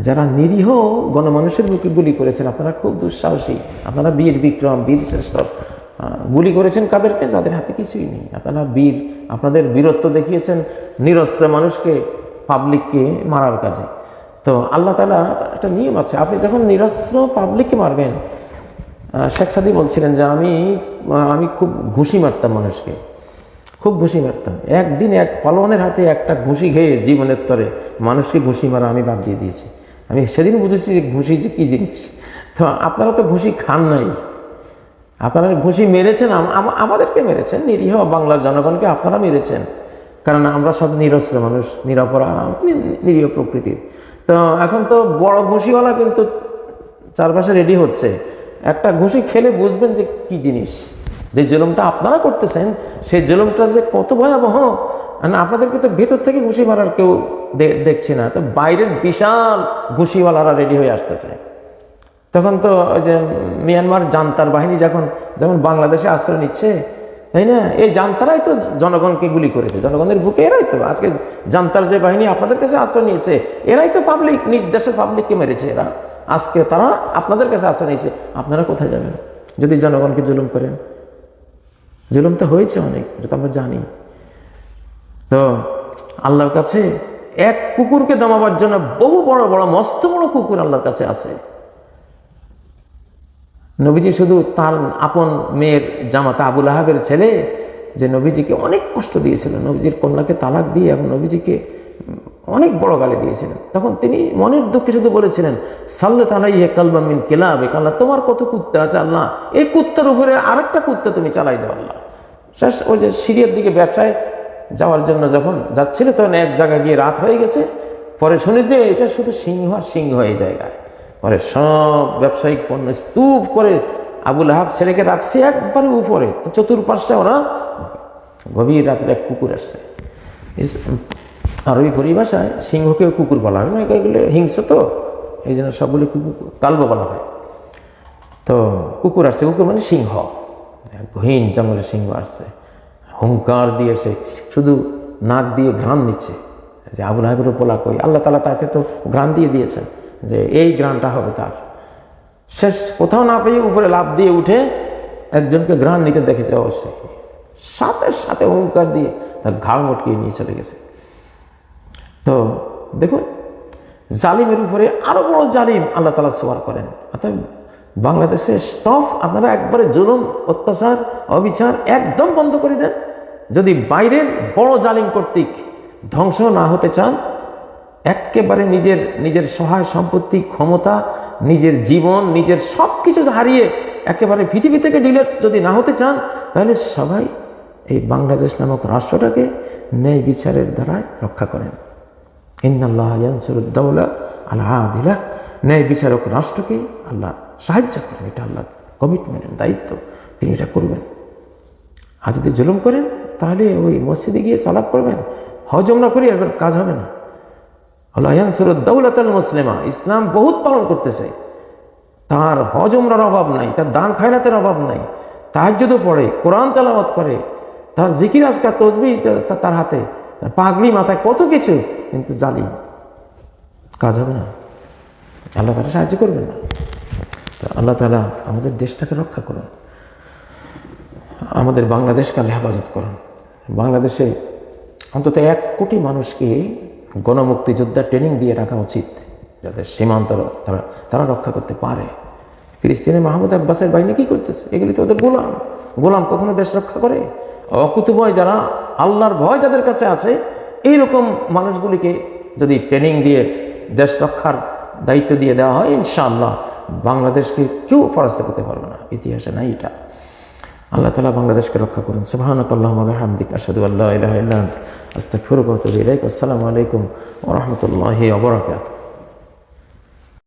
যারা নিরীহ গণমানুষের বুকে গুলি করেছেন, আপনারা খুব দুঃসাহসী। আপনারা বীর বিক্রম, বীর শ্রেষ্ঠ। গুলি করেছেন কাদেরকে? যাদের হাতে কিছুই নেই। আপনারা বীর, আপনাদের বীরত্ব দেখিয়েছেন নিরস্ত্র মানুষকে পাবলিককে মারার কাজে। তো আল্লাহ তালা একটা নিয়ম আছে। আপনি যখন নিরস্ত্র পাবলিককে মারবেন শেখ সাদি বলছিলেন যে, আমি আমি খুব ঘুষি মারতাম মানুষকে। খুব ঘুষি মারতাম। একদিন এক পালোয়ানের হাতে একটা ঘুষি খেয়ে জীবনের তরে মানুষকে ঘুষি মারা আমি বাদ দিয়ে দিয়েছি। আমি সেদিন বুঝেছি যে ঘুষি যে কী জিনিস। তো আপনারা তো ঘুষি খান নাই। আপনারা ঘুষি মেরেছেন, আম- আম- আমাদেরকে মেরেছেন, নিরীহ বাংলার জনগণকে আপনারা মেরেছেন। কারণ আমরা সব নিরস্ত্র মানুষ, নিরপরাধ, নি- নিরীহ প্রকৃতির। তো এখন তো বড় ঘুষিওয়ালা কিন্তু চারপাশে রেডি হচ্ছে। একটা ঘুষি খেলে বুঝবেন যে কি জিনিস। যে জুলুমটা আপনারা করতেছেন সেই জুলুমটা যে কত ভয়াবহ। না আপনাদেরকে তো ভেতর থেকে ঘুষি মারার কেউ দেখছি না। তো বাইরের বিশাল ঘুষিওয়ালারা রেডি হয়ে আসতেছে। তখন তো ওই যে মিয়ানমার জান্তার বাহিনী যখন যেমন বাংলাদেশে আশ্রয় নিচ্ছে, তাই না? এই জান্তারাই তো জনগণকে গুলি করেছে। জনগণের বুকে এরাই তো। আজকে জান্তার যে বাহিনী আপনাদের কাছে আশ্রয় নিয়েছে, এরাই তো পাবলিক নিজ দেশের পাবলিককে মেরেছে এরা। আজকে তারা আপনাদের কাছে আশ্রয় নিয়েছে। আপনারা কোথায় যাবেন? যদি জনগণকে জুলুম করেন। জুলুম তো হয়েছে অনেক, এটা তো আমরা জানি। তো আল্লাহর কাছে এক কুকুরকে দমাবার জন্য বহু বড় বড়, মস্ত, বড় কুকুর আল্লাহর কাছে আছে। নবীজি শুধু তার আপন মেয়ের জামাতা আবুল আহাবের ছেলে, যে নবীজিকে অনেক কষ্ট দিয়েছিল। নবীজির কন্যাকে তালাক দিয়ে এবং নবীজিকে অনেক বড় গালি দিয়েছিলেন। তখন তিনি মনের দুঃখে শুধু বলেছিলেন সাল্লে তালাই হে কালবা মিন কেলাবে আল্লাহ, তোমার কত কুত্তা আছে, আল্লাহ, এই কুত্তার উপরে আরেকটা কুত্তা তুমি চালাই দাও, আল্লাহ। শেষ, ওই যে সিরিয়ার দিকে ব্যবসায় যাওয়ার জন্য যখন যাচ্ছিল, তখন এক জায়গায় গিয়ে রাত হয়ে গেছে। পরে শুনে যে এটা শুধু সিংহ আর সিংহ এই জায়গায়। পরে সব ব্যবসায়িক পণ্য স্তূপ করে আবুল আহাব ছেলেকে রাখছে একবারে উপরে। তো চতুর্পাশে ওরা গভীর রাতের এক কুকুর আসছে। ইস- আরবি পরিভাষায় সিংহকেও কুকুর বলা হয় না এগুলো হিংস্র তো, এই জন্য সবগুলো কুকুর কালব বলা হয়। তো কুকুর আসছে, কুকুর মানে সিংহ। গহীন জঙ্গলে সিংহ আসছে। হুঙ্কার দিয়ে সে শুধু নাক দিয়ে ঘ্রাণ নিচ্ছে। যে আবুল হাবির পোলা কই? আল্লাহ তালা তাকে তো ঘ্রাণ দিয়ে দিয়েছেন যে এই ঘ্রাণটা হবে তার। শেষ কোথাও না পেয়ে উপরে লাভ দিয়ে উঠে একজনকে ঘ্রাণ নিতে দেখেছে অবশ্যই। সাথে সাথে হুঙ্কার দিয়ে তার ঘাড় মটকিয়ে নিয়ে চলে গেছে। তো দেখুন, জালিমের উপরে আরও বড় জালিম আল্লাহ তালা সোয়ার করেন। অর্থাৎ বাংলাদেশে স্টফ আপনারা একবারে জুলুম, অত্যাচার, অবিচার একদম বন্ধ করে দেন। যদি বাইরের বড় জালিম কর্তৃক ধ্বংস না হতে চান একেবারে নিজের নিজের সহায় সম্পত্তি, ক্ষমতা, নিজের জীবন, নিজের সব কিছু হারিয়ে একেবারে পৃথিবী থেকে ডিলেট যদি না হতে চান, তাহলে সবাই এই বাংলাদেশ নামক রাষ্ট্রটাকে ন্যায় বিচারের দ্বারায় রক্ষা করেন। ইন্নাল্লাহ ইয়ানসুরুদ্দৌলা আল্লাহ ন্যায় বিচারক রাষ্ট্রকে আল্লাহ সাহায্য করেন। এটা আল্লাহ কমিটমেন্টের দায়িত্ব তিনি এটা করবেন। আর যদি জুলুম করেন তাহলে ওই মসজিদে গিয়ে সালাদ করবেন হজম না করি আসবেন, কাজ হবে না। ইয়ানসুরুদ্দৌলাত মুসলিমা, ইসলাম বহুত পালন করতেছে। তার হজমরার অভাব নাই, তার দান খায়রাতের অভাব নাই। তাহাজ্যদও পড়ে, কোরআন তেলাওয়াত করে, তার জিকির আজকার, তসবি তার হাতে পাগলি মাথায় কত কিছু, কিন্তু জালি কাজ হবে না। আল্লাহ তারা সাহায্য করবেন না। তো আল্লাহ তালা আমাদের দেশটাকে রক্ষা করুন। আমাদের বাংলাদেশকে আল্লাহ হেফাজত করুন। বাংলাদেশে অন্তত এক কোটি মানুষকে গণমুক্তিযোদ্ধা ট্রেনিং দিয়ে রাখা উচিত, যাতে সীমান্ত তারা তারা রক্ষা করতে পারে। ফিলিস্তিনে মাহমুদ আব্বাসের বাহিনী কি করতেছে? এগুলি তো ওদের গোলাম। গোলাম কখনো দেশ রক্ষা করে? অকুতুভয় যারা, আল্লাহর ভয় যাদের কাছে আছে, এইরকম মানুষগুলিকে যদি ট্রেনিং দিয়ে দেশ রক্ষার দায়িত্ব দিয়ে দেওয়া হয়, ইনশাআল্লাহ বাংলাদেশকে কেউ পরাস্ত করতে পারবে না। ইতিহাসে নাই এটা। আল্লাহ তালা বাংলাদেশকে রক্ষা করুন। সুবাহানক আল্লাহ হামদিক আসাদু আল্লাহ আতুবু ইলাইক। আসসালামু আলাইকুম ওয়া রাহমাতুল্লাহি ওয়া বারাকাতুহু।